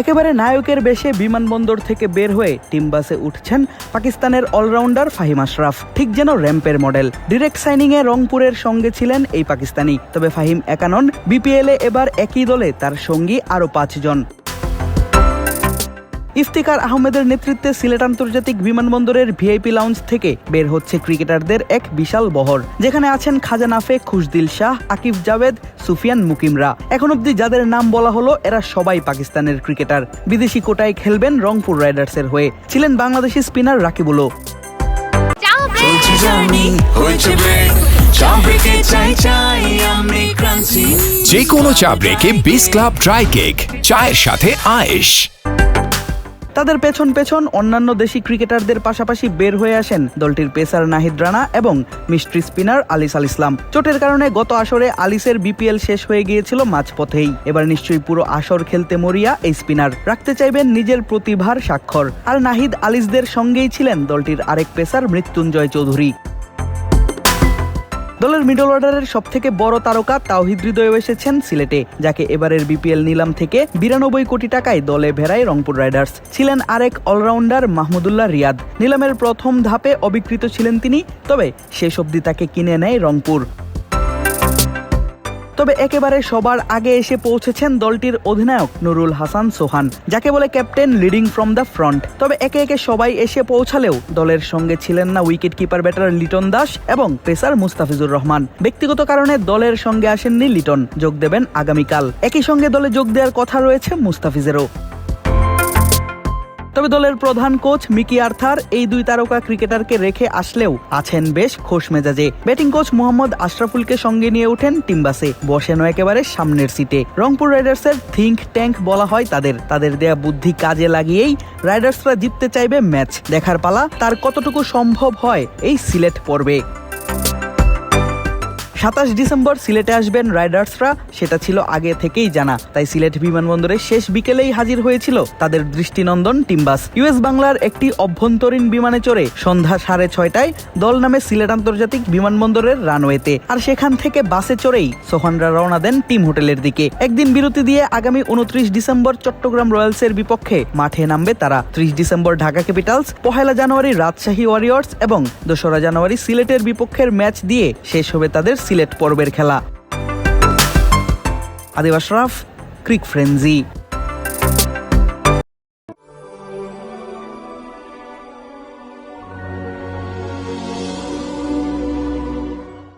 একেবারে নায়কের বেশে বিমানবন্দর থেকে বের হয়ে টিম বাসে উঠছেন পাকিস্তানের অলরাউন্ডার ফাহিম আশরাফ। ঠিক যেন র্যাম্পের মডেল। ডিরেক্ট সাইনিং এ রংপুরের সঙ্গে ছিলেন এই পাকিস্তানি। তবে ফাহিম একানন বিপিএল এবার একই দলে তার সঙ্গী আরও পাঁচজন। ইফতিকার আহমেদের নেতৃত্বে সিলেট আন্তর্জাতিক বিমানবন্দরের ভিআইপি লাউঞ্জ থেকে বের হচ্ছে ক্রিকেটারদের এক বিশাল বহর। যেখানে আছেন খাজা নাফে খুশদিল শাহ আকিব জাভেদ সুফিয়ান মুকিমরা। এখন অব্দি যাদের নাম বলা হলো এরা সবাই পাকিস্তানের ক্রিকেটার। বিদেশি কোটায় খেলবেন রংপুর রাইডার্সের হয়ে। ছিলেন বাংলাদেশি স্পিনার রাকিবুলও। যে কোনো চা ব্রেকে বিস ক্লাব ড্রাই কেক চায়ের সাথে আয়েশ। তাদের পেছন পেছন অন্যান্য দেশি ক্রিকেটারদের পাশাপাশি বের হয়ে আসেন দলটির পেসার নাহিদ রানা এবং মিস্ট্রি স্পিনার আলিস আল ইসলাম। চোটের কারণে গত আসরে আলিসের বিপিএল শেষ হয়ে গিয়েছিল মাঝপথেই। এবার নিশ্চয়ই পুরো আসর খেলতে মরিয়া এই স্পিনার। রাখতে চাইবেন নিজের প্রতিভার স্বাক্ষর। আর নাহিদ আলিসদের সঙ্গেই ছিলেন দলটির আরেক পেসার মৃত্যুঞ্জয় চৌধুরী। দলের মিডল অর্ডারের সবথেকে বড় তারকা তাওহিদ হৃদয় এসেছেন সিলেটে, যাকে এবারের বিপিএল নিলাম থেকে বিরানব্বই কোটি টাকায় দলে ভেড়ায় রংপুর রাইডার্স। ছিলেন আরেক অলরাউন্ডার মাহমুদুল্লাহ রিয়াদ। নিলামের প্রথম ধাপে অবিকৃত ছিলেন তিনি, তবে শেষ অবধি তাকে কিনে নেয় রংপুর। তবে একেবারে সবার আগে এসে পৌঁছেছেন দলটির অধিনায়ক নুরুল হাসান সোহান, যাকে বলে captain leading from the front. তবে একে একে সবাই এসে পৌঁছালেও দলের সঙ্গে ছিলেন না wicket keeper batter Liton Das এবং পেসার মুস্তাফিজুর রহমান। ব্যক্তিগত কারণে দলের সঙ্গে আসেননি লিটন, যোগ দেবেন আগামীকাল। একই সঙ্গে দলে যোগ দেওয়ার কথা রয়েছে মুস্তাফিজেরও। তবে দলের প্রধান কোচ মিকি আর্থার এই দুই তারকা ক্রিকেটারকে রেখে আসলেও আছেন বেশ খোশ মেজাজে। ব্যাটিং কোচ মোহাম্মদ আশরাফুলকে সঙ্গে নিয়ে ওঠেন টিম্বাসে বসেন একেবারে সামনের সিটে। রংপুর রাইডার্সের থিঙ্ক ট্যাঙ্ক বলা হয় তাদের। তাদের দেয়া বুদ্ধি কাজে লাগিয়েই রাইডার্সরা জিততে চাইবে ম্যাচ। দেখার পালা তার কতটুকু সম্ভব হয় এই সিলেট পর্বে। সাতাশ ডিসেম্বর সিলেটে আসবেন রাইডার্সরা, সেটা ছিল আগে থেকেই জানা। তাই সিলেট বিমানবন্দরে শেষ বিকেলেই হাজির হয়েছিল তাদের দৃষ্টিনন্দন টিম্বাস। ইউএস বাংলার একটি অভ্যন্তরীণ বিমানে চড়ে সন্ধ্যা সাড়ে ছয়টায় দল নামে সিলেট আন্তর্জাতিক বিমানবন্দরের রানওয়েতে। আর সেখান থেকে বাসে চড়েই সোহানরা রওনা দেন টিম হোটেলের দিকে। একদিন বিরতি দিয়ে আগামী উনত্রিশ ডিসেম্বর চট্টগ্রাম রয়্যালসের বিপক্ষে মাঠে নামবে তারা। ত্রিশ ডিসেম্বর ঢাকা ক্যাপিটালস, পহেলা জানুয়ারি রাজশাহী ওয়ারিয়র্স এবং দোসরা জানুয়ারি সিলেটের বিপক্ষের ম্যাচ দিয়ে শেষ হবে তাদের সিলেট পর্বের খেলা। Adib Ashraf crick frenzy.